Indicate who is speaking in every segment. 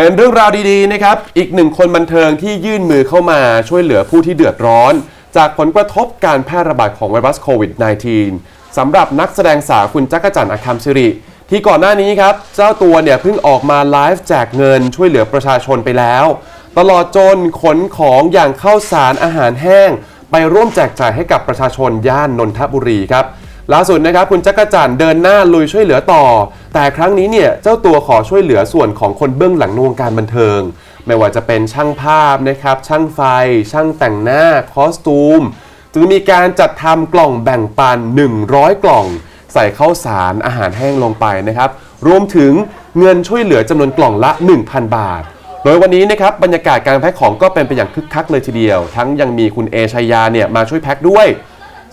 Speaker 1: เป็นเรื่องราวดีๆนะครับ อีกหนึ่งคนบันเทิงที่ยื่นมือเข้ามาช่วยเหลือผู้ที่เดือดร้อน จากผลกระทบการแพร่ระบาดของไวรัสโควิด -19 สำหรับนักแสดงสาวคุณจักรจันทร์อาคัมสิริ ที่ก่อนหน้านี้ครับ เจ้าตัวเนี่ยเพิ่งออกมาไลฟ์แจกเงินช่วยเหลือประชาชนไปแล้ว ตลอดจนขนของอย่างข้าวสารอาหารแห้ง ไปร่วมแจกจ่ายให้กับประชาชนย่านนนทบุรีครับ ล่าสุดนะครับคุณจักรจันทร์เดินหน้าลุยช่วยเหลือต่อ แต่ครั้งนี้เนี่ยเจ้าตัวขอช่วยเหลือส่วนของคนเบื้องหลังในวงการบันเทิง ไม่ว่าจะเป็นช่างภาพนะครับ ช่างไฟ ช่างแต่งหน้าคอสตูมจึงมีการจัดทำกล่องแบ่งปัน 100 กล่อง ใส่ข้าวสารอาหารแห้งลงไปนะครับรวมถึงเงินช่วยเหลือจำนวนกล่องละ 1,000 บาทโดยวันนี้นะครับบรรยากาศการแพ็คของก็เป็นไปอย่างคึกคักเลยทีเดียว ทั้งยังมีคุณเอชายาเนี่ยมาช่วยแพ็คด้วย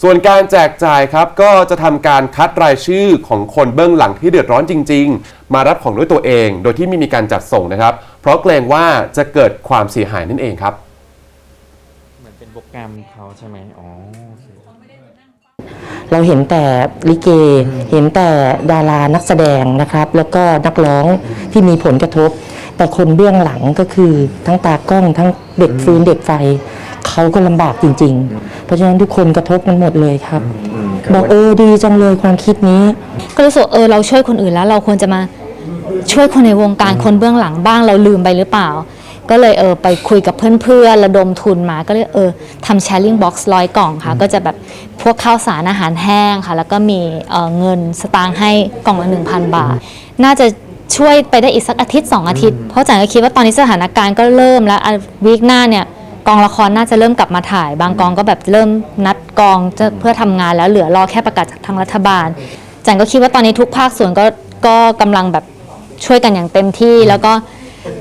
Speaker 1: ส่วนการแจกจ่ายครับก็จะทำการคัดรายชื่อของคนเบื้องหลังที่เดือดร้อนจริง ๆ มารับของด้วยตัวเอง โดยที่ไม่มีการจัดส่งนะครับ เพราะเกรงว่าจะเกิดความเสียหายนั่นเองครับ
Speaker 2: เหมือนเป็นโปรแกรมเขาใช่ไหมอ๋อโอเค
Speaker 3: เราเห็นแต่ลิเก เห็นแต่ดารานักแสดงนะครับ แล้วก็นักร้องที่มีผลกระทบ แต่คนเบื้องหลังก็คือทั้งตากล้องทั้งเด็กฟืนเด็กไฟ เขาก็ลำบากจริง ๆ เพราะฉะนั้นทุกคนกระทบกันหมดเลยครับ บอกเออดีจังเลยความคิดนี้
Speaker 4: ก็รู้สึกว่าเออเราช่วยคนอื่นแล้วเราควรจะมาช่วยคนในวงการคนเบื้องหลังบ้างเราลืมไปหรือเปล่า ก็เลยเออไปคุยกับเพื่อนๆระดมทุนมาก็เลยเออทำแชร์ลิงบ็อกซ์ร้อยกล่องค่ะ ก็จะแบบพวกข้าวสารอาหารแห้งค่ะ แล้วก็มีเอ่อเงินสตางค์ให้กล่องละ1,000 บาท น่าจะช่วยไปได้อีกสักอาทิตย์ 2 อาทิตย์ เพราะจันก็คิดว่าตอนนี้สถานการณ์ก็เริ่มแล้ววีคหน้าเนี่ย กองละครน่าจะเริ่มกลับมาถ่าย บางกองก็แบบเริ่มนัดกองจะเพื่อทำงานแล้วเหลือรอแค่ประกาศจากทางรัฐบาลจันก็คิดว่าตอนนี้ทุกภาคส่วนก็ก็กำลังแบบช่วยกันอย่างเต็มที่ แล้วก็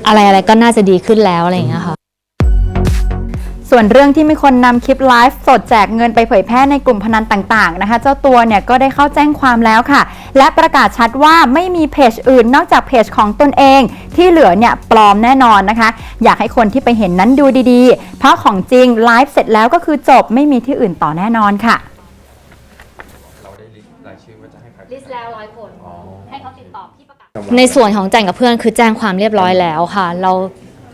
Speaker 4: อะไรอะไรก็น่าจะดีขึ้นแล้วอะไรอย่างเงี้ยค่ะ
Speaker 5: ส่วนเรื่องที่มีคนนำคลิปไลฟ์สดแจกเงินไปเผยแพร่ในกลุ่มพนันต่างๆนะคะ เจ้าตัวเนี่ยก็ได้เข้าแจ้งความแล้วค่ะ และประกาศชัดว่าไม่มีเพจอื่นนอกจากเพจของตนเอง ที่เหลือเนี่ยปลอมแน่นอนนะคะ อยากให้คนที่ไปเห็นนั้นดูดีๆ เพราะของจริงไลฟ์เสร็จแล้วก็คือจบไม่มีที่อื่นต่อแน่นอนค่ะ
Speaker 2: เราได้ลิสต์รายชื่อว่าจะให้ใคร
Speaker 4: ลิสต์แล้วร้อยคน
Speaker 2: อ๋อ
Speaker 4: ให้เขาติดต่อที่ประกาศ ในส่วนของจันกับเพื่อนคือแจ้งความเรียบร้อยแล้วค่ะ เรา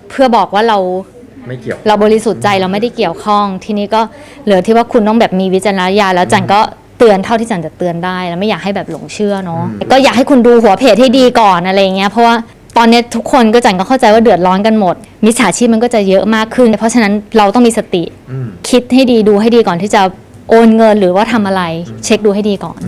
Speaker 4: เพื่อบอกว่าเรา
Speaker 2: ไม่เกี่ยว
Speaker 4: เราบริสุทธิ์ใจเราไม่ได้เกี่ยวข้อง ทีนี้ก็เหลือที่ว่าคุณต้องแบบมีวิจารณญาณแล้วจันก็เตือนเท่าที่จันจะเตือนได้ แล้วไม่อยากให้แบบหลงเชื่อเนาะก็อยากให้คุณดูหัวเพจให้ดีก่อนอะไรเงี้ยเพราะว่าตอนเนี้ยทุกคนก็จันก็เข้าใจว่าเดือดร้อนกันหมดมิจฉาชีพมันก็จะเยอะมากขึ้น เพราะฉะนั้นเราต้องมีสติ
Speaker 2: อืม
Speaker 4: คิดให้ดีดูให้ดีก่อนที่จะโอนเงินหรือว่าทำอะไร เช็คดูให้ดีก่อน